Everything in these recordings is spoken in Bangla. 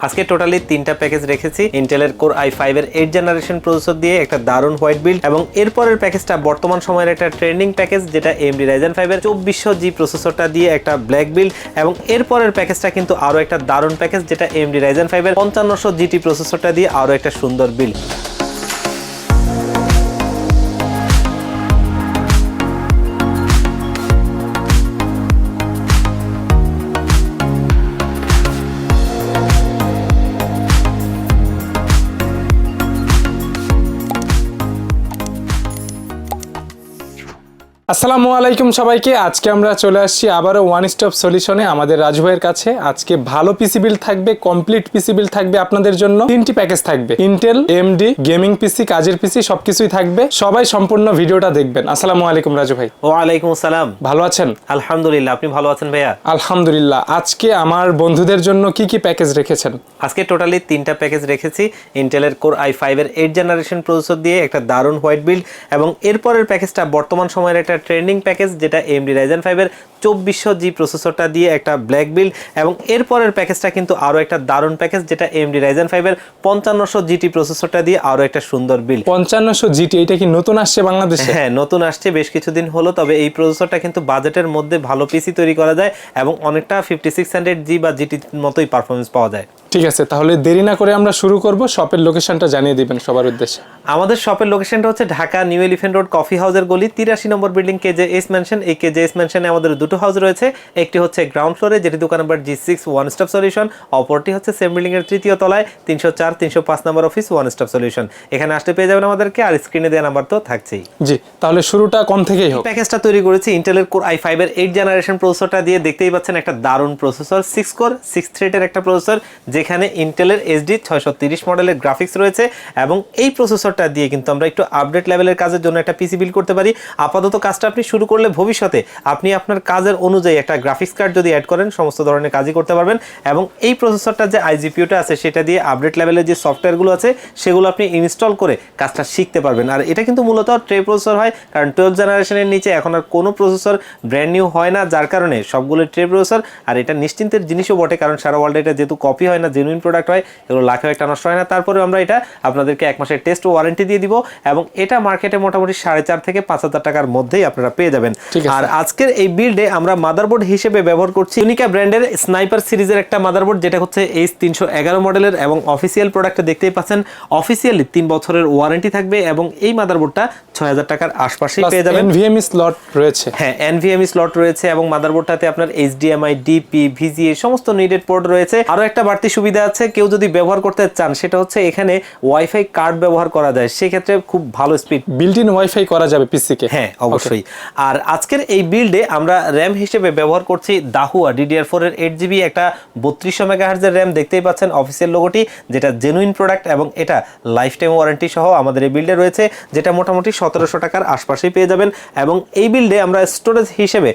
আজকে টোটালি তিনটা প্যাকেজ রেখেছি। ইন্টেলের কোর আই ফাইভ এর এইট জেনারেশন প্রসেসর দিয়ে একটা দারুণ হোয়াইট বিল্ড এবং এরপরের প্যাকেজটা বর্তমান সময়ের একটা ট্রেন্ডিং প্যাকেজ যেটা এমডি রাইজেন ফাইভ এর চব্বিশশো জি প্রসেসরটা দিয়ে একটা ব্ল্যাক বিল্ড এবং এরপরের প্যাকেজটা কিন্তু আরও একটা দারুণ প্যাকেজ যেটা এমডি রাইজেন ফাইভ এর পঞ্চান্নশো জিটি প্রসেসরটা দিয়ে আরও একটা সুন্দর বিল্ড আসসালামু আলাইকুম সবাইকে। আজকে আমরা চলে আসছি আবারও ওয়ান স্টপ সলিউশনে আমাদের রাজু ভাইয়ের কাছে। আজকে ভালো পিসি বিল থাকবে কমপ্লিট পিসি বিল থাকবে আপনাদের জন্য। তিনটি প্যাকেজ থাকবে। ইন্টেল এমডি গেমিং পিসি কাজের পিসি সবকিছুই থাকবে। সবাই সম্পূর্ণ ভিডিওটা দেখবেন। আসসালামু আলাইকুম রাজু ভাই। ওয়ালাইকুম আসসালাম। ভালো আছেন? আলহামদুলিল্লাহ আপনি ভালো আছেন ভাইয়া? আলহামদুলিল্লাহ। আজকে আমার বন্ধুদের জন্য কি কি প্যাকেজ রেখেছেন? আজকে টোটালি তিনটা প্যাকেজ রেখেছি। ইন্টেলের কোর আই ফাইভ এর এইট জেনারেশন প্রসেসর দিয়ে একটা দারুণ হোয়াইট বিল্ড এবং এরপরের প্যাকেজটা বর্তমান সময়ের একটা ট্রেন্ডিং প্যাকেজ যেটা এমডি রাইজেন ফাইভ এর চব্বিশশো জি প্রসেসরটা দিয়ে একটা ব্ল্যাক বিল্ড এবং এরপরের প্যাকেজটা কিন্তু আরও একটা দারুণ প্যাকেজ যেটা এমডি রাইজেন ফাইভ এর পঞ্চান্নশো জিটি প্রসেসরটা দিয়ে আরও একটা সুন্দর বিল্ড পঞ্চান্নশো জিটি এটা কি নতুন আসছে বাংলাদেশে? হ্যাঁ নতুন আসছে বেশ কিছুদিন হলো তবে এই প্রসেসরটা কিন্তু বাজেটের মধ্যে ভালো পিসি তৈরি করা যায় এবং অনেকটা ফিফটি সিক্স হান্ড্রেড জি বা জিটির মতোই পারফরমেন্স পাওয়া যায়। ঠিক আছে তাহলে দেরি না করে আমরা শুরু করব শপের লোকেশনটা জানিয়ে দিবেন সবার উদ্দেশ্যে। আমাদের শপের লোকেশনটা হচ্ছে Dhaka new elephant road coffee হাউসের গলি তিরাশি নম্বর building K J S mansion এই কে জে এস ম্যানশনে আমাদের দুটো হাউস রয়েছে। একটি হচ্ছে গ্রাউন্ড ফ্লোরে যেটি দোকান number G six one stop solution অপরটি হচ্ছে সেম বিল্ডিং এর তৃতীয় তলায় তিনশো চার তিনশো পাঁচ নম্বর অফিস ওয়ান স্টপ সলিউশন এখানে আসতে পেয়ে যাবেন আমাদেরকে আর স্ক্রিনে দেওয়া নাম্বার তো থাকছেই। জি তাহলে শুরুটা কম থেকেই হোক? প্যাকেজটা তৈরি করেছি ইন্টেলের কোর আই ফাইভ এর এইট জেনারেশন প্রসেসরটা দিয়ে। দেখতেই পাচ্ছেন একটা দারুণ প্রসেসর সিক্স কোর সিক্স থ্রেডের একটা প্রসেসর যেখানে ইন্টেলের এসডি ছয়শো তিরিশ মডেলের গ্রাফিক্স রয়েছে। এবং এই প্রসেসরটা দিয়ে কিন্তু আমরা একটু আপডেট লেভেলের কাজের জন্য একটা পিসি বিল করতে পারি। আপাতত কাজটা আপনি শুরু করলে ভবিষ্যতে আপনি আপনার কাজের অনুযায়ী একটা গ্রাফিক্স কার্ড যদি অ্যাড করেন সমস্ত ধরনের কাজই করতে পারবেন। এবং এই প্রসেসরটা যে আইজিপিউটা আছে সেটা দিয়ে আপডেট লেভেলের যে সফটওয়্যারগুলো আছে সেগুলো আপনি ইনস্টল করে কাজটা শিখতে পারবেন। আর এটা কিন্তু মূলত ট্রে প্রসেসর হয় কারণ টুয়েলভ জেনারেশনের নিচে এখন আর কোনো প্রসেসর ব্র্যান্ড নিউ হয় না যার কারণে সবগুলো ট্রে প্রসেসর আর এটা নিশ্চিন্তের জিনিসও বটে কারণ সারা ওয়ার্ল্ডে এটা যেহেতু কপি হয় না জেনুইন প্রোডাক্ট হয় এগুলো লাখেও একটা নষ্ট হয় না। তারপরেও আমরা এটা আপনাদেরকে এক মাসের টেস্ট ওয়ারেন্টি দিয়ে দিব এবং এটা মার্কেটে মোটামুটি সাড়ে চার থেকে পাঁচ হাজার টাকার মধ্যেই আপনারা পেয়ে যাবেন। আর আজকের এই বিল্ডে আমরা মাদারবোর্ড হিসেবে ব্যবহার করছি। ইউনিকা ব্র্যান্ডের স্নাইপার সিরিজের একটা মাদারবোর্ড যেটা হচ্ছে এইচ তিনশো এগারো মডেলের এবং অফিসিয়াল প্রোডাক্টে দেখতেই পাচ্ছেন। অফিসিয়ালি তিন বছরের ওয়ারেন্টি থাকবে এবং এই মাদারবোর্ডটা ছয় হাজার টাকার আশপাশেই পেয়ে যাবেন। এনভিএমই স্লট রয়েছে। হ্যাঁ এনভিএমই স্লট রয়েছে এবং মাদারবোর্ডটাতে আপনার এইচডিএমআই ডিপি ভিজি ভিজিএ সমস্ত নিডেড পোর্ট রয়েছে। আরও একটা বাড়তি সুবিধা আছে কেউ যদি ব্যবহার করতে চান সেটা হচ্ছে এখানে ওয়াইফাই কার্ড ব্যবহার করা যায়। সেক্ষেত্রে খুব ভালো স্পিড বিল্ট ইন ওয়াইফাই করা যাবে পিসিকে হ্যাঁ অবশ্যই। আর আজকের এই বিল্ডে আমরা র্যাম হিসেবে ব্যবহার করছি দাহুয়া ডিডিআর ফোরের এইট জিবি একটা বত্রিশশো মেগাহার্জের র্যাম দেখতেই পাচ্ছেন অফিসের লোগোটি যেটা জেনুইন প্রোডাক্ট এবং এটা লাইফ টাইম ওয়ারেন্টি সহ আমাদের এই বিল্ডে রয়েছে, যেটা মোটামুটি সতেরোশো টাকার আশপাশেই পেয়ে যাবেন। এবং এই বিল্ডে আমরা স্টোরেজ হিসেবে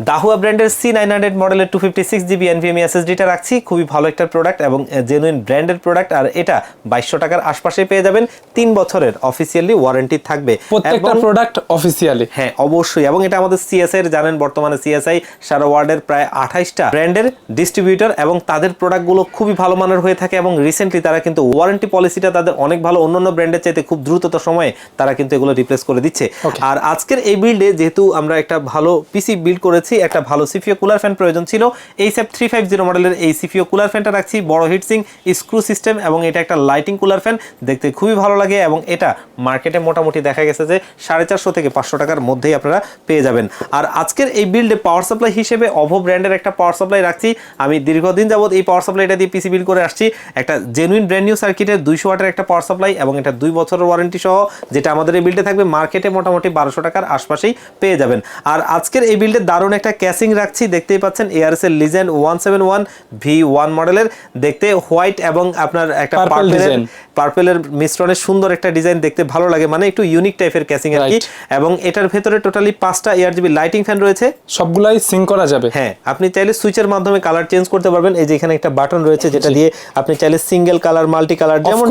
দাহুয়া ব্র্যান্ডের সি নাইন হান্ড্রেড মডেলের two fifty six GB NVMe এসএসডিটা রাখছি। খুবই ভালো একটা প্রোডাক্ট এবং জেনুইন ব্র্যান্ডের প্রোডাক্ট আর এটা বাইশশো টাকার আশপাশে পেয়ে যাবেন। তিন বছরের অফিসিয়ালি ওয়ারেন্টি থাকবে। প্রত্যেকটা প্রোডাক্ট অফিসিয়ালি হ্যাঁ অবশ্যই। এবং এটা আমাদের সিএসআই এর জানেন বর্তমানে সিএসআই সারা ওয়ার্ল্ডের প্রায় আঠাইশটা ব্র্যান্ডের ডিস্ট্রিবিউটর এবং তাদের প্রোডাক্টগুলো খুবই ভালো মানের হয়ে থাকে এবং রিসেন্টলি তারা কিন্তু ওয়ারেন্টি পলিসিটা তাদের অনেক ভালো অন্যান্য ব্র্যান্ডের চাইতে খুব দ্রুতত সময়ে তারা কিন্তু এগুলো রিপ্লেস করে দিচ্ছে। আর আজকের এই বিল্ডে যেহেতু আমরা একটা ভালো পিসি বিল্ড করেছি একটা ভালো সিপিও কুলার ফ্যান প্রয়োজন ছিল। এই সেপ থ্রি ফাইভ জিরো মডেলের এই সিপিও কুলার ফ্যানটা রাখছি, বড় হিটসিং স্ক্রু সিস্টেম এবং এটা একটা লাইটিং কুলার ফ্যান দেখতে খুবই ভালো লাগে এবং এটা মার্কেটে মোটামুটি দেখা গেছে যে সাড়ে চারশো থেকে পাঁচশো টাকার মধ্যেই আপনারা পেয়ে যাবেন। আর আজকের এই বিল্ডে পাওয়ার সাপ্লাই হিসেবে অভো ব্র্যান্ডের একটা পাওয়ার সাপ্লাই রাখছি। আমি দীর্ঘদিন যাবত এই পাওয়ার সাপ্লাইটা দিয়ে পিসি বিল করে আসছি। একটা জেনুইন ব্র্যান্ড নিউ সার্কিটের দুইশো ওয়াটের একটা পাওয়ার সাপ্লাই এবং এটা দুই বছরের ওয়ারেন্টি সহ, যেটা আমাদের এই বিল্ডে থাকবে মার্কেটে মোটামুটি বারোশো টাকার আশপাশেই পেয়ে যাবেন। আর আজকের এই বিল্ডে দারুণ একটা ক্যাসিং রাখছি দেখতেই পাচ্ছেন এআরএস এর legend one seven one V one মডেলের দেখতে হোয়াইট এবং আপনার একটা পার্পেলের। পার্পেলের মিশ্রণে সুন্দর একটা ডিজাইন দেখতে ভালো লাগে মানে একটু ইউনিক টাইপের ক্যাসিং আর কি. এবং এটার ভেতরে টোটালি পাঁচটা এয়ার জিবি লাইটিং ফ্যান রয়েছে সবগুলাই সিং করা যাবে হ্যাঁ আপনি চাইলে সুইচের মাধ্যমে কালার চেঞ্জ করতে পারবেন এই যে এখানে একটা বাটন রয়েছে যেটা দিয়ে আপনি চাইলে সিঙ্গেল কালার মাল্টি কালার যেমন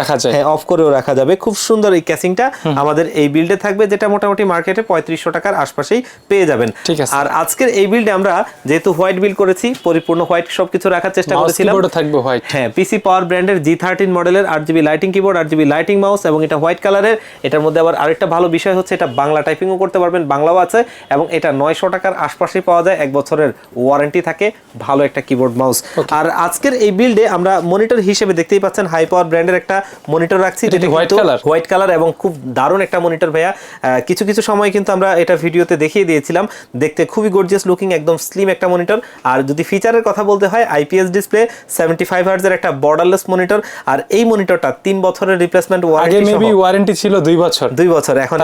রাখা যায়। হ্যাঁ অফ করেও রাখা যাবে খুব সুন্দর এই ক্যাসিংটা আমাদের এই বিল্ডে থাকবে যেটা মোটামুটি মার্কেটে পঁয়ত্রিশশো টাকার আশপাশেই পেয়ে যাবেন ঠিক আছে। আর আজকের এই বিল্ডে আমরা যেহেতু হোয়াইট বিল্ড করেছি পরিপূর্ণ হোয়াইট সবকিছু রাখার চেষ্টা করেছিলাম। থাকবে হোয়াইট হ্যাঁ পিসি পাওয়ার ব্র্যান্ডের জি থার্টিন মডেলের আট জিবি লাইটিং কিবোর্ড আট জিবি লাইটিং মাউস এবং এটা হোয়াইট কালারের এটার মধ্যে আবার আরেকটা ভালো বিষয় হচ্ছে এটা বাংলা টাইপিংও করতে পারবেন বাংলাও আছে এবং এটা নয়শো টাকার আশপাশে পাওয়া যায় এক বছরের ওয়ারেন্টি থাকে ভালো একটা কিবোর্ড মাউস আর আজকের এই বিল্ডে আমরা মনিটর হিসেবে দেখতেই পাচ্ছেন হাই পাওয়ার ব্র্যান্ডের একটা মনিটর রাখছি এটা কি white color? হোয়াইট কালার এবং খুব দারুণ একটা মনিটর ভাইয়া। আহ, কিছু কিছু সময় কিন্তু আমরা এটা ভিডিওতে দেখিয়ে দিয়েছিলাম। দেখতে খুবই গর্জিয়াস লুকিং একদম স্লিম একটা মনিটর আর যদি ফিচারের কথা বলতে হয় আইপিএস ডিসপ্লে সেভেন্টি ফাইভ হার্জের একটা বর্ডারলেস মনিটর আর এই মনিটরটা তিন বছরের রিপ্লেসমেন্ট ওয়ারেন্টি ওয়ারেন্টি ছিল দুই বছর। দুই বছর এখন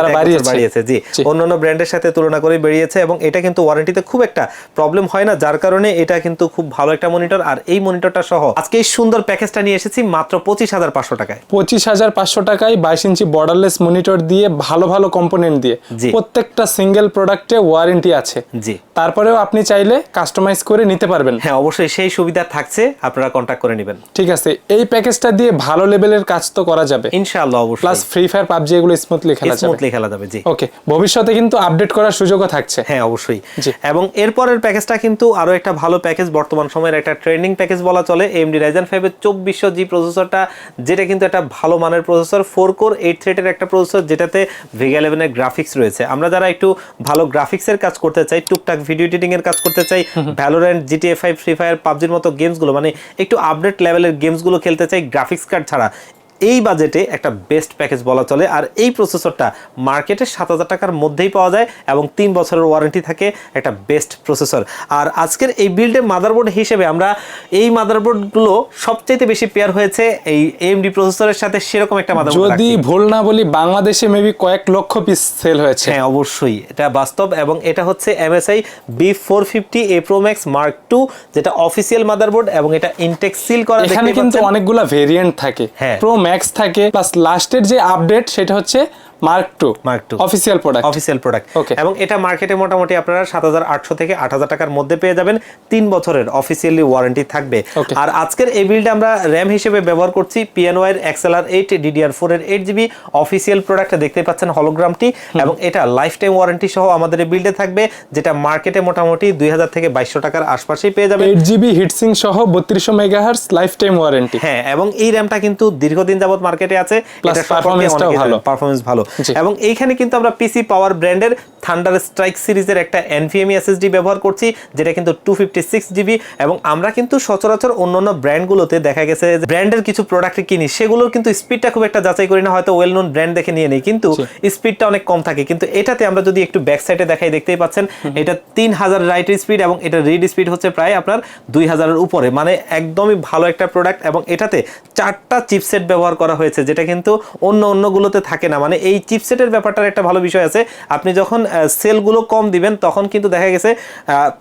বাড়িয়েছে। জি। অন্যান্য ব্র্যান্ডের সাথে তুলনা করে বেরিয়েছে এবং এটা কিন্তু ওয়ারেন্টিতে খুব একটা প্রবলেম হয় না যার কারণে এটা কিন্তু খুব ভালো একটা মনিটর আর এই মনিটরটা সহ আজকে এই সুন্দর প্যাকেজটা নিয়ে এসেছি মাত্র পঁচিশ হাজার পাঁচশো টাকায়। পঁচিশ হাজার পাঁচশো টাকায় বাইশ ইঞ্চি বর্ডারলেস মনিটর দিয়ে ভালো ভালো কম্পোনেন্ট দিয়ে প্রত্যেকটা সিঙ্গেল প্রোডাক্টে ওয়ারেন্টি আছে। জি। তারপরেও আপনি চাইলে কাস্টমাইজ করে নিতে পারবেন। হ্যাঁ অবশ্যই সেই সুবিধা থাকছে আপনারা কন্ট্যাক্ট করে নেবেন। ঠিক আছে এই প্যাকেজটা দিয়ে ভালো লেভেলের কাজ তো করা যাবে। ইনশাআল্লাহ অবশ্যই। প্লাস ফ্রি ফায়ার পাবজি এগুলো স্মুথলি খেলা যাবে। স্মুথলি খেলা যাবে জি। ওকে ভবিষ্যতে কিন্তু আপডেট করার সুযোগও থাকছে। হ্যাঁ অবশ্যই। এবং এরপরের প্যাকেজটা কিন্তু আরও একটা ভালো প্যাকেজ বর্তমান সময়ের একটা ট্রেন্ডিং প্যাকেজ বলা চলে এমডি রাইজেন ফাইভের চব্বিশশো জি প্রসেসরটা যেটা কিন্তু একটা ভালো মানের প্রসেসর ফোর কোর এইট থ্রেটের একটা প্রসেসর যেটাতে ভেগা ইলেভেনের গ্রাফিক্স রয়েছে। আমরা যারা একটু ভালো গ্রাফিক্সের কাজ করতে চাই টুকটাক ভিডিও এডিটিং এর কাজ করতে চাই Valorant GTA five free fire পাবজির মতো গেমসগুলো মানে একটু আপডেট লেভেলের গেমসগুলো খেলতে চাই গ্রাফিক্স কার্ড ছাড়া। এই বাজেটে একটা বেস্ট প্যাকেজ বলা চলে। আর এই প্রসেসরটা মার্কেটে সাত হাজার টাকার মধ্যেই পাওয়া যায় এবং তিন বছরের ওয়ারেন্টি থাকে একটা বেস্ট প্রসেসর আর আজকের এই বিল্ডে মাদারবোর্ড হিসেবে আমরা এই মাদারবোর্ডগুলো সবচাইতে বেশি পেয়ার হয়েছে এই এএমডি প্রসেসরের সাথে সেরকম একটা মাদারবোর্ড যদি ভুল না বলি বাংলাদেশে মেবি কয়েক লক্ষ পিস সেল হয়েছে। হ্যাঁ অবশ্যই। এটা বাস্তব এবং এটা হচ্ছে MSI B four fifty A pro max mark two যেটা অফিসিয়াল মাদারবোর্ড এবং এটা ইনটেক সিল করা এখানে কিন্তু। অনেকগুলা ভেরিয়েন্ট থাকে। হ্যাঁ। প্রো ম্যাক্স থাকে প্লাস লাস্টের যে আপডেট সেটা হচ্ছে mark two Mark II official product official product. এবং এটা মার্কেটে মোটামুটি আপনারা সাত হাজার আটশো থেকে আট হাজার টাকার মধ্যে পেয়ে যাবেন। তিন বছরের অফিসিয়ালি ওয়ারেন্টি থাকবে। আর আজকের এই বিলটা আমরা র্যাম হিসেবে ব্যবহার করছি PNY XLR eight DDR four এর এইট জিবি অফিসিয়াল প্রোডাক্ট দেখতে পাচ্ছেন হলোগ্রামটি এবং এটা লাইফ টাইম ওয়ারেন্টি সহ আমাদের এই বিল্ডে থাকবে যেটা মার্কেটে মোটামুটি দুই হাজার থেকে বাইশশো টাকার আশপাশেই পেয়ে যাবেন। এইট জিবি হিটসিং সহ বত্রিশশো মেগাহার্স লাইফ টাইম ওয়ারেন্টি হ্যাঁ এবং এই র্যামটা কিন্তু দীর্ঘদিন যাবত মার্কেটে আছে। Performance ভালো। পারফরমেন্স ভালো। এবং এইখানে কিন্তু আমরা পিসি পাওয়ার ব্র্যান্ডের থান্ডার স্ট্রাইক সিরিজের একটা এনভিএমই এসএসডি ব্যবহার করছি যেটা কিন্তু টু ফিফটি সিক্স জিবি এবং আমরা কিন্তু সচরাচর অন্যান্য ব্র্যান্ডগুলোতে দেখা গেছে যে ব্র্যান্ডের কিছু প্রোডাক্ট কিনি সেগুলোর কিন্তু স্পিডটা খুব একটা যাচাই করি না হয়তো ওয়েল নোন ব্র্যান্ড দেখে নিয়ে নেই কিন্তু স্পিডটা অনেক কম থাকে। কিন্তু এটাতে আমরা যদি একটু ব্যাক সাইডে দেখাই দেখতেই পাচ্ছেন এটা তিন হাজার রাইট স্পিড এবং এটা রিড স্পিড হচ্ছে প্রায় আপনার দুই হাজারের উপরে। মানে একদমই ভালো একটা প্রোডাক্ট এবং এটাতে চারটা চিপসেট ব্যবহার করা হয়েছে যেটা কিন্তু অন্য অন্যগুলোতে থাকে না। মানে এই চিপসেটের ব্যাপারটার একটা ভালো বিষয় আছে। আপনি যখন সেলগুলো কম দিবেন, তখন কিন্তু দেখা গেছে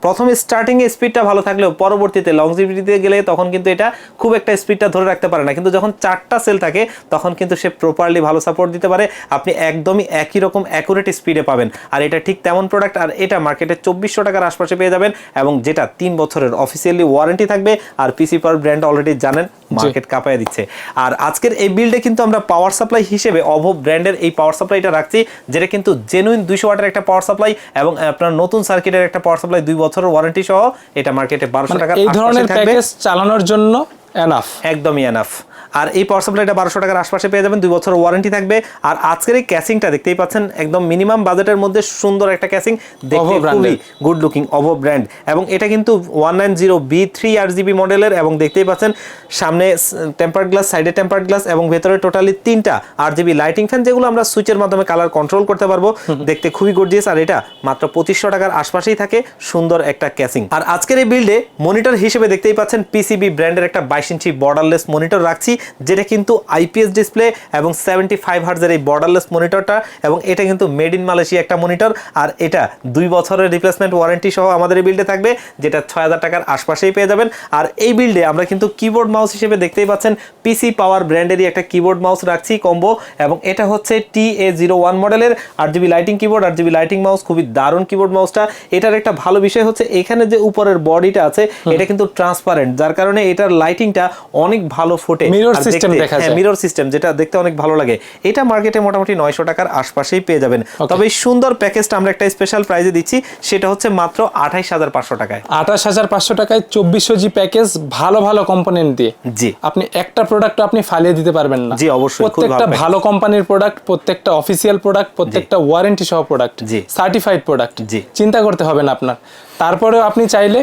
প্রথমে স্টার্টিং স্পিডটা ভালো থাকলেও পরবর্তীতে লংজিভিটিতে গেলে তখন কিন্তু এটা খুব একটা স্পিডটা ধরে রাখতে পারে না। কিন্তু যখন চারটা সেল থাকে, তখন কিন্তু সে প্রপারলি ভালো সাপোর্ট দিতে পারে। আপনি একদমই একই রকম অ্যাকুরেট স্পিডে পাবেন। আর এটা ঠিক তেমন প্রোডাক্ট আর এটা মার্কেটে চব্বিশশো টাকার আশপাশে পেয়ে যাবেন এবং যেটা তিন বছরের অফিসিয়ালি ওয়ারেন্টি থাকবে, আর পিসি পাওয়ার ব্র্যান্ড অলরেডি জানেন মার্কেট কাঁপায় দিচ্ছে। আর আজকের এই বিল্ডে কিন্তু আমরা পাওয়ার সাপ্লাই হিসেবে অভো ব্র্যান্ডের এই পাওয়ার সাপ্লাইটা রাখছি যেটা কিন্তু জেনুইন দুইশো ওয়াটের একটা পাওয়ার সাপ্লাই এবং আপনার নতুন সার্কিটের একটা পাওয়ার সাপ্লাই দুই বছরের ওয়ারেন্টি সহ এটা মার্কেটে বারোশো টাকা টাকার এই ধরনের প্যাকেজ চালানোর জন্য এনাফ একদমই এনাফ আর এই পাওয়ার সাপ্লাইটা বারোশো টাকার আশপাশে পেয়ে যাবেন দুই বছর ওয়ারেন্টি থাকবে। আর আজকের এই ক্যাসিংটা দেখতেই পাচ্ছেন একদম মিনিমাম বাজেটের মধ্যে সুন্দর একটা ক্যাসিং দেখতে খুবই গুড লুকিং অভো ব্র্যান্ড এবং এটা কিন্তু one nine zero B three আর জিবি মডেলের এবং দেখতেই পাচ্ছেন সামনে টেম্পার্ড গ্লাস সাইডে টেম্পার্ড গ্লাস এবং ভেতরে টোটালি তিনটা আর জিবি লাইটিং ফ্যান যেগুলো আমরা সুইচের মাধ্যমে কালার কন্ট্রোল করতে পারব। দেখতে খুবই গর্জিয়াস আর এটা মাত্র পঁচিশশো টাকার আশপাশেই থাকে সুন্দর একটা ক্যাসিং আর আজকের এই বিল্ডে মনিটর হিসেবে দেখতেই পাচ্ছেন পিসিবি ব্র্যান্ডের একটা বাইশ ইঞ্চি বর্ডারলেস মনিটর রাখছি। যেটা কিন্তু আইপিএস ডিসপ্লে এবং সেভেন্টি ফাইভ হার্জের এই বর্ডারলেস মনিটরটা এবং এটা কিন্তু মেড ইন মালয়েশিয়া একটা মনিটর আর এটা দুই বছরের রিপ্লেসমেন্ট ওয়ারেন্টি সহ আমাদের এই বিল্ডে থাকবে যেটা ছয় হাজার টাকার আশপাশেই পেয়ে যাবেন। আর এই বিল্ডে আমরা কিন্তু কিবোর্ড মাউস হিসেবে দেখতেই পাচ্ছেন পিসি পাওয়ার ব্র্যান্ডেরই একটা কিবোর্ড মাউস রাখছি কম্বো এবং এটা হচ্ছে টি এ জিরো ওয়ান মডেলের R GB lighting keyboard R GB lighting mouse খুবই দারুণ কিবোর্ড মাউসটা এটার একটা ভালো বিষয় হচ্ছে এখানে যে উপরের বডিটা আছে এটা কিন্তু ট্রান্সপারেন্ট যার কারণে এটার লাইটিংটা অনেক ভালো ফোটে মিরর সিস্টেম দেখা হ্যাঁ যায়। মিরর সিস্টেম যেটা দেখতে অনেক ভালো লাগে। এটা মার্কেটে মোটামুটি নয়শো টাকার আশপাশেই পেয়ে যাবেন। তবে এই সুন্দর প্যাকেজটা আমরা একটা স্পেশাল প্রাইজে দিচ্ছি সেটা হচ্ছে মাত্র আঠাইশ হাজার পাঁচশো টাকায়। আঠাশ হাজার পাঁচশো টাকায় চব্বিশশো জি প্যাকেজ ভালো ভালো কম্পোনেন্ট দিয়ে। জি। আপনি একটা প্রোডাক্ট আপনি ফালিয়ে দিতে পারবেন না। জি, অবশ্যই, প্রত্যেকটা ভালো ভালো কোম্পানির প্রোডাক্ট প্রত্যেকটা অফিসিয়াল প্রোডাক্ট প্রত্যেকটা ওয়ারেন্টি সহ প্রোডাক্ট জি। সার্টিফাইড প্রোডাক্ট জি। চিন্তা করতে হবে না আপনার। তারপরেও আপনি চাইলে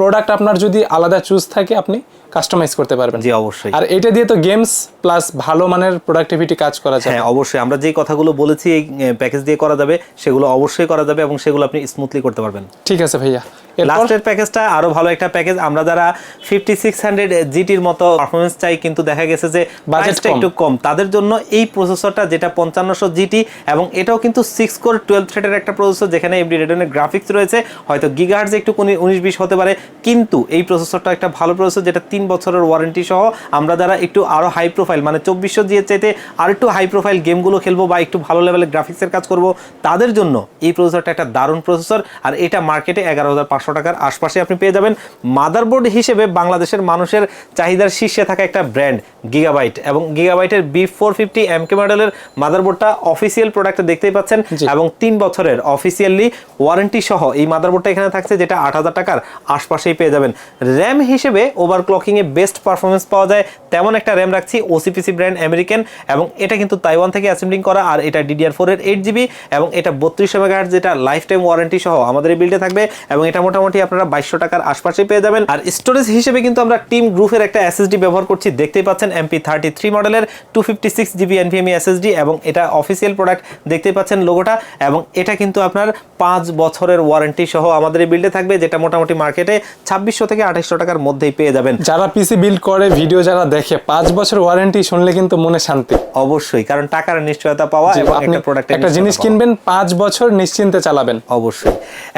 প্রোডাক্ট আপনার যদি আলাদা চুজ থাকে আপনি কাস্টমাইজ করতে পারবেন। জি অবশ্যই। আর এটা দিয়ে তো গেমস প্লাস ভালো মানের প্রোডাক্টিভিটি কাজ করা যায় হ্যাঁ অবশ্যই। আমরা যে কথাগুলো বলেছি এই প্যাকেজ দিয়ে করা যাবে সেগুলো অবশ্যই করা যাবে এবং সেগুলো আপনি স্মুথলি করতে পারবেন। ঠিক আছে ভাইয়া। লাস্টের প্যাকেজটা আরও ভালো একটা প্যাকেজ আমরা যারা ফিফটি সিক্স হান্ড্রেড জিটির মতো পারফরমেন্স চাই কিন্তু দেখা গেছে যে বাজেটটা একটু কম। তাদের জন্য এই প্রসেসরটা যেটা পঞ্চান্নশো জিটি এবং এটাও কিন্তু সিক্স কোর টুয়েলভ থ্রেডের একটা প্রসেসর যেখানে এমডি রেডনের গ্রাফিক্স রয়েছে। হয়তো গিগাহার্জ একটু উনিশ বিশ হতে পারে। কিন্তু এই প্রসেসরটা একটা ভালো প্রসেসর যেটা তিন বছরের ওয়ারেন্টি সহ আমরা যারা একটু আরও হাই প্রোফাইল মানে চব্বিশশো জিএর চাইতে আর একটু হাই প্রোফাইল গেমগুলো খেলব বা একটু ভালো লেভেলের গ্রাফিক্সের কাজ করব তাদের জন্য এই প্রসেসরটা একটা দারুণ প্রসেসর আর এটা মার্কেটে এগারো হাজার পাঁচশো টাকার আশপাশে আপনি পেয়ে যাবেন। মাদারবোর্ড হিসেবে বাংলাদেশের মানুষের চাহিদার শীর্ষে থাকা একটা ব্র্যান্ড গিগাবাইট এবং গিগাবাইটের বি ফোর ফিফটি এমকে মডেলের মাদারবোর্ডটা অফিসিয়াল প্রোডাক্ট দেখতেই পাচ্ছেন এবং তিন বছরের অফিসিয়ালি ওয়ারেন্টি সহ এই মাদারবোর্ডটা এখানে থাকছে যেটা আট হাজার টাকার আশপাশেই পেয়ে যাবেন। র্যাম হিসেবে ওভারক্লকিং এ বেস্ট পারফরমেন্স পাওয়া যায়। তেমন একটা র্যাম রাখছি ওসিপিসি ব্র্যান্ড আমেরিকান এবং এটা কিন্তু তাইওয়ান থেকে অ্যাসেম্বলিং করা আর এটা ডিডিআর ফোর এর এইট জিবি এবং এটা বত্রিশশো মেগাহার্জ যেটা লাইফ টাইম ওয়ারেন্টি সহ আমাদের এই বিল্ডে থাকবে এবং এটা মোটামুটি আপনারা বাইশশো টাকার আশপাশে পেয়ে যাবেন। আর স্টোরেজ হিসেবে কিন্তু আমরা টিম গ্রুপের একটা এসএসডি ব্যবহার করছি, দেখতেই পাচ্ছেন এমপি থার্টি থ্রি মডেলের two fifty six GB NVMe SSD এবং এটা অফিসিয়াল প্রোডাক্ট দেখতেই পাচ্ছেন লোগোটা এবং এটা কিন্তু আপনার পাঁচ বছরের ওয়ারেন্টি সহ আমাদের এই বিল্ডে থাকবে, যেটা মোটামুটি মার্কেটে ছাব্বিশশো থেকে আঠাশশো টাকার মধ্যেই পেয়ে যাবেন। যারা পিসি বিল্ড করে ভিডিও যারা দেখে পাঁচ বছর ওয়ারেন্টি শুনলে কিন্তু মনে শান্তি। অবশ্যই কারণ টাকার নিশ্চয়তা পাওয়া এবং আপনি একটা প্রোডাক্ট একটা জিনিস কিনবেন পাঁচ বছর নিশ্চিন্তে চালাবেন। অবশ্যই।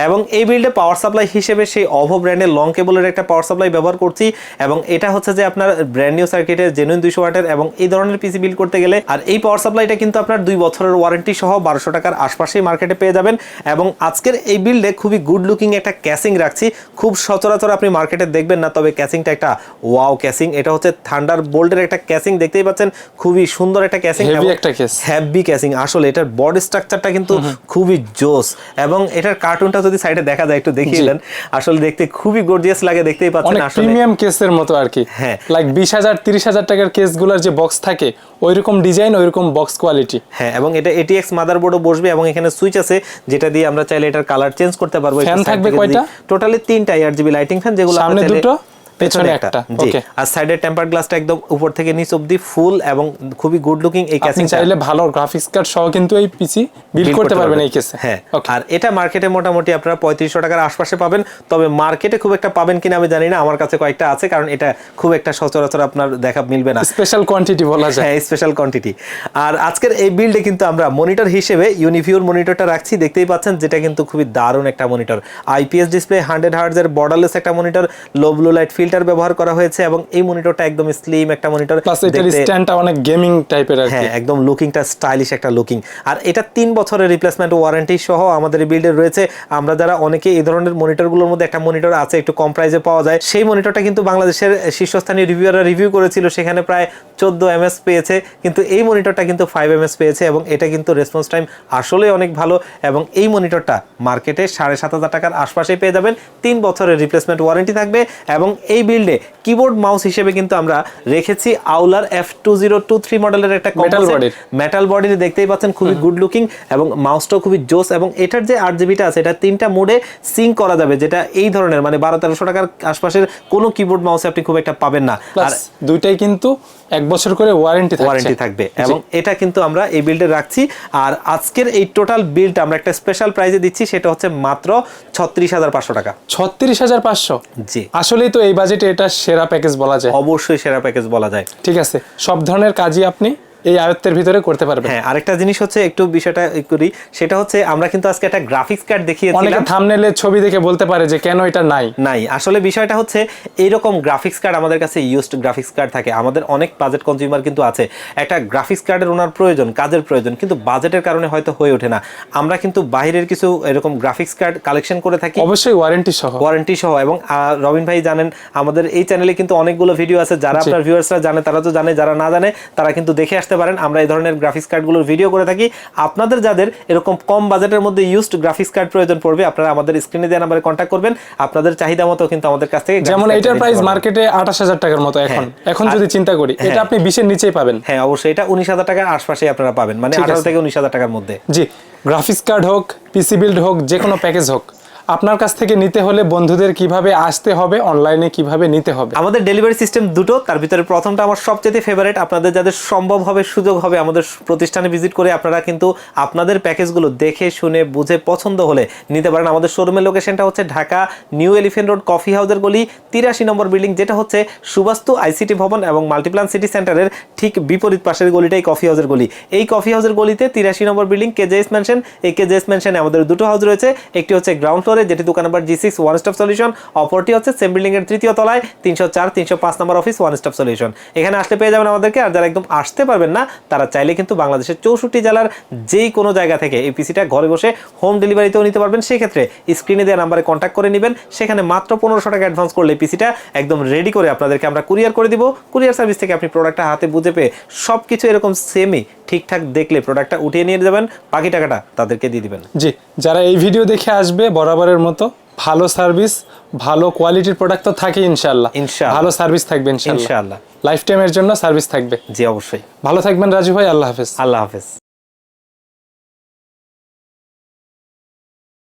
এবং এই বিল্ডে পাওয়ার সাপ্লাই হিসেবে সেই অভো ব্র্যান্ডের লং কেবলের একটা পাওয়ার সাপ্লাই ব্যবহার করছি এবং এটা হচ্ছে যে আপনার ব্র্যান্ড নিউ সার্কিটের জেনুইন দুইশো ওয়াটের এবং এই ধরনের পিসি বিল্ড করতে গেলে আর এই পাওয়ার সাপ্লাইটা কিন্তু আপনার দুই বছরের ওয়ারেন্টি সহ বারোশো টাকার আশপাশেই মার্কেটে পেয়ে যাবেন। এবং আজকের এই বিল্ডে খুবই গুড লুকিং একটা ক্যাসিং রাখছি। খুব সচরাচর আপনি মার্কেটে দেখবেন না তবে ক্যাসিংটা একটা ওয়াও ক্যাসিং এটা হচ্ছে থান্ডার বোল্টের একটা ক্যাসিং দেখতেই পাচ্ছেন? খুবই সুন্দর একটা ক্যাসিং Heavy একটা case। হ্যাভি ক্যাসিং আসলে এটার বডি স্ট্রাকচারটা কিন্তু খুবই জোস এবং এটার কার্টুনটা যদি সাইডে দেখা যায় একটু দেখিয়ে দেন। আসলে দেখতে খুবই গর্জিয়াস লাগে দেখতেই পাচ্ছেন আসলে। প্রিমিয়াম কেসের মতো আর কি। হ্যাঁ। লাইক বিশ হাজার তিরিশ হাজার টাকার কেসগুলোর যে বক্স থাকে ওইরকম ডিজাইন ওইরকম বক্স কোয়ালিটি হ্যাঁ এবং এটা এটিএক্স মাদারবোর্ডও বসবে এবং এখানে সুইচ আছে যেটা দিয়ে আমরা চাইলে এটার কালার চেঞ্জ করতে পারব। Fan থাকবে কয়টা? টোটালি তিনটা এআরজিবি লাইটিং ফ্যান যেগুলো সামনে দুটো, পেছনে একটা। জি। আর সাইডের টেম্পার গ্লাসটা একদম উপর থেকে নিচ অবধি ফুল এবং খুবই গুড লুকিং এই ক্যাসিং চাইলে ভালো গ্রাফিক্স কার্ড সহ কিন্তু এই পিসি বিল্ড করতে পারবেন এই কেসে হ্যাঁ। আর এটা মার্কেটে মোটামুটি আপনারা পঁয়ত্রিশশো টাকার আশপাশে পাবেন। তবে মার্কেটে খুব একটা পাবেন কিনা আমি জানি না। আমার কাছে কয়েকটা আছে কারণ এটা খুব একটা সচরাচর আপনার দেখা মিলবে না। স্পেশাল কোয়ান্টিটি বলা যায়। হ্যাঁ স্পেশাল কোয়ান্টিটি আর আজকের এই বিল্ডে কিন্তু আমরা মনিটর হিসেবে ইউনিভিউর মনিটরটা রাখছি। দেখতেই পাচ্ছেন যেটা কিন্তু খুবই দারুণ একটা মনিটর আইপিএস ডিসপ্লে হান্ড্রেড হার্টজের বর্ডারলেস একটা monitor low blue light filter ব্যবহার করা হয়েছে এবং এই মনিটরটা একদম স্লিম একটা মনিটর প্লাস এটার স্ট্যান্ডটা অনেক গেমিং টাইপের আর হ্যাঁ একদম লুকিংটা স্টাইলিশ একটা লুকিং আর এটা তিন বছরের রিপ্লেসমেন্ট ওয়ারেন্টি সহ আমাদের বিল্ডে রয়েছে। আমরা যারা অনেকে এই ধরনের মনিটরগুলোর মধ্যে একটা মনিটর আছে একটু কম প্রাইসে পাওয়া যায় সেই মনিটরটা কিন্তু বাংলাদেশের শীর্ষস্থানীয় রিভিউয়াররা রিভিউ করেছিল সেখানে প্রায় চোদ্দ এমএস পেয়েছে। কিন্তু এই মনিটরটা কিন্তু ফাইভ এমএস পেয়েছে এবং এটা কিন্তু রেসপন্স টাইম আসলে অনেক ভালো এবং এই মনিটরটা মার্কেটে সাড়ে সাত হাজার টাকার আশপাশে পেয়ে যাবেন। তিন বছরের রিপ্লেসমেন্ট ওয়ারেন্টি থাকবে এবং এই বিল্ডে কিবোর্ড মাউস হিসেবে কিন্তু আমরা রেখেছি আউলার F two zero two three মডেলের একটা মেটাল বডি মেটাল বডিতে দেখতেই পাচ্ছেন খুবই গুড লুকিং এবং মাউসটাও খুবই জোস এবং এটার যে আট জিবিটা আছে এটা তিনটা মোডে সিং করা যাবে যেটা এই ধরনের মানে বারো তেরোশো টাকার আশপাশের কোনো কিবোর্ড মাউসে আপনি খুব একটা পাবেন না। আর দুইটাই কিন্তু এক বছর করে ওয়ারেন্টি ওয়ারেন্টি থাকবে। এবং এটা কিন্তু আমরা এই বিলটা রাখছি। আর আজকের এই টোটাল বিলটা আমরা একটা স্পেশাল প্রাইজে দিচ্ছি সেটা হচ্ছে মাত্র ছত্রিশ হাজার পাঁচশো টাকা। ছত্রিশ হাজার পাঁচশো? জি। আসলেই তো এই বাজেটে এটা সেরা প্যাকেজ বলা যায়। অবশ্যই সেরা প্যাকেজ বলা যায়। ঠিক আছে। সব ধরনের কাজই আপনি এই আয়ত্তের ভিতরে করতে পারবেন হ্যাঁ আরেকটা জিনিস হচ্ছে একটু বিষয়টা করি সেটা হচ্ছে আমরা কিন্তু আজকে একটা গ্রাফিক্স কার্ড অনেকে দেখিয়েছিলাম থামনেলে ছবি দেখে বলতে পারে যে কেন এটা নাই। নাই। আসলে বিষয়টা হচ্ছে এইরকম গ্রাফিক্স কার্ড আমাদের কাছে ইউজড গ্রাফিক্স কার্ড থাকে। আমাদের অনেক বাজেট কনজিউমার কিন্তু আছে। একটা গ্রাফিক্স কার্ডের ওনার প্রয়োজন কাজের প্রয়োজন কিন্তু বাজেটের কারণে হয়তো হয়ে ওঠে না। আমরা কিন্তু বাইরের কিছু এরকম গ্রাফিক্স কার্ড কালেকশন করে থাকি। অবশ্যই ওয়ারেন্টি সহ। ওয়ারেন্টি সহ। এবং রবিন ভাই জানেন আমাদের এই চ্যানেলে কিন্তু অনেকগুলো ভিডিও আছে। যারা আপনার ভিউয়ার্সরা জানে তারা তো জানে যারা না জানে তারা কিন্তু দেখে আসতে পারেন। আমরা এই ধরনের গ্রাফিক্স কার্ডগুলোর ভিডিও করে থাকি। আপনাদের যাদের এরকম কম বাজেটের মধ্যে ইউজড গ্রাফিক্স কার্ড প্রয়োজন পড়বে আপনারা আমাদের স্ক্রিনে দেওয়া নাম্বারে কন্ট্যাক্ট করবেন। আপনাদের চাহিদা মতো কিন্তু আমাদের কাছ থেকে যেমন এটার প্রাইস মার্কেটে আঠাশ হাজার টাকার মতো এখন। এখন যদি চিন্তা করি এটা আপনি বিশের নিচেই পাবেন। হ্যাঁ অবশ্যই। এটা উনিশ হাজার টাকার আশপাশে আপনারা পাবেন। মানে আঠারো। থেকে উনিশ হাজার টাকার মধ্যে। জি গ্রাফিক্স কার্ড হোক পিসি বিল্ড হোক যে কোনো প্যাকেজ হোক আপনার কাছ থেকে নিতে হলে বন্ধুদের কীভাবে আসতে হবে অনলাইনে কীভাবে নিতে হবে? আমাদের ডেলিভারি সিস্টেম দুটো, তার ভিতরে প্রথমটা আমার সবচেয়ে ফেভারিট আপনাদের যাদের সম্ভব হবে, সুযোগ হবে আমাদের প্রতিষ্ঠানে ভিজিট করে আপনারা কিন্তু আপনাদের প্যাকেজগুলো দেখে, শুনে, বুঝে, পছন্দ হলে নিতে পারেন। আমাদের শোরুমের লোকেশনটা হচ্ছে Dhaka new Elephant Road coffee হাউসের গলি, তিরাশি নম্বর বিল্ডিং যেটা হচ্ছে সুবাস্তু আইসিটি ভবন এবং মাল্টিপ্লান সিটি সেন্টারের ঠিক বিপরীত পাশের গলিটাই কফি হাউসের গলি। এই কফি হাউসের গলিতে তিরাশি নম্বর বিল্ডিং কেজেএস ম্যানশন এই কেজেএস মেনশনে আমাদের দুটো হাউস রয়েছে। একটি হচ্ছে গ্রাউন্ড ফ্লোরে যেটি দোকান number G six one stop solution অপরটি হচ্ছে সেম বিল্ডিং এর তৃতীয় তলায়, তিনশো চার, তিনশো পাঁচ নম্বর অফিস ওয়ান স্টপ সলিউশন এখানে আসলে পেয়ে যাবেন আমাদেরকে, আর যারা একদম আসতে পারবেন না, তারা চাইলে কিন্তু বাংলাদেশের চৌষট্টি জেলার যেই কোনো জায়গা থেকে এই পিসিটা ঘরে বসে হোম ডেলিভারিতেও নিতে পারবেন। সেক্ষেত্রে স্ক্রিনে দেওয়া নাম্বারে কন্ট্যাক্ট করে নেবেন। সেখানে মাত্র পনেরোশো টাকা অ্যাডভান্স করলে পিসিটা একদম রেডি করে আপনাদেরকে আমরা কুরিয়ার করে দিব। কুরিয়ার সার্ভিস থেকে আপনি প্রোডাক্টটা হাতে বুঝে পেয়ে সব কিছু এরকম সেমই ঠিকঠাক দেখলে প্রোডাক্টটা উঠিয়ে নিয়ে যাবেন। বাকি টাকাটা তাদেরকে দিয়ে দিবেন। জি, যারা এই ভিডিও দেখে আসবে বরাবরের মতো ভালো সার্ভিস ভালো কোয়ালিটির প্রোডাক্ট তো থাকে ইনশাল্লাহ ইনশাল্লাহ ভালো সার্ভিস থাকবে ইনশাল্লাহ লাইফ টাইমের জন্য সার্ভিস থাকবে। জি অবশ্যই। ভালো থাকবেন রাজু ভাই আল্লাহ হাফেজ। আল্লাহ হাফেজ।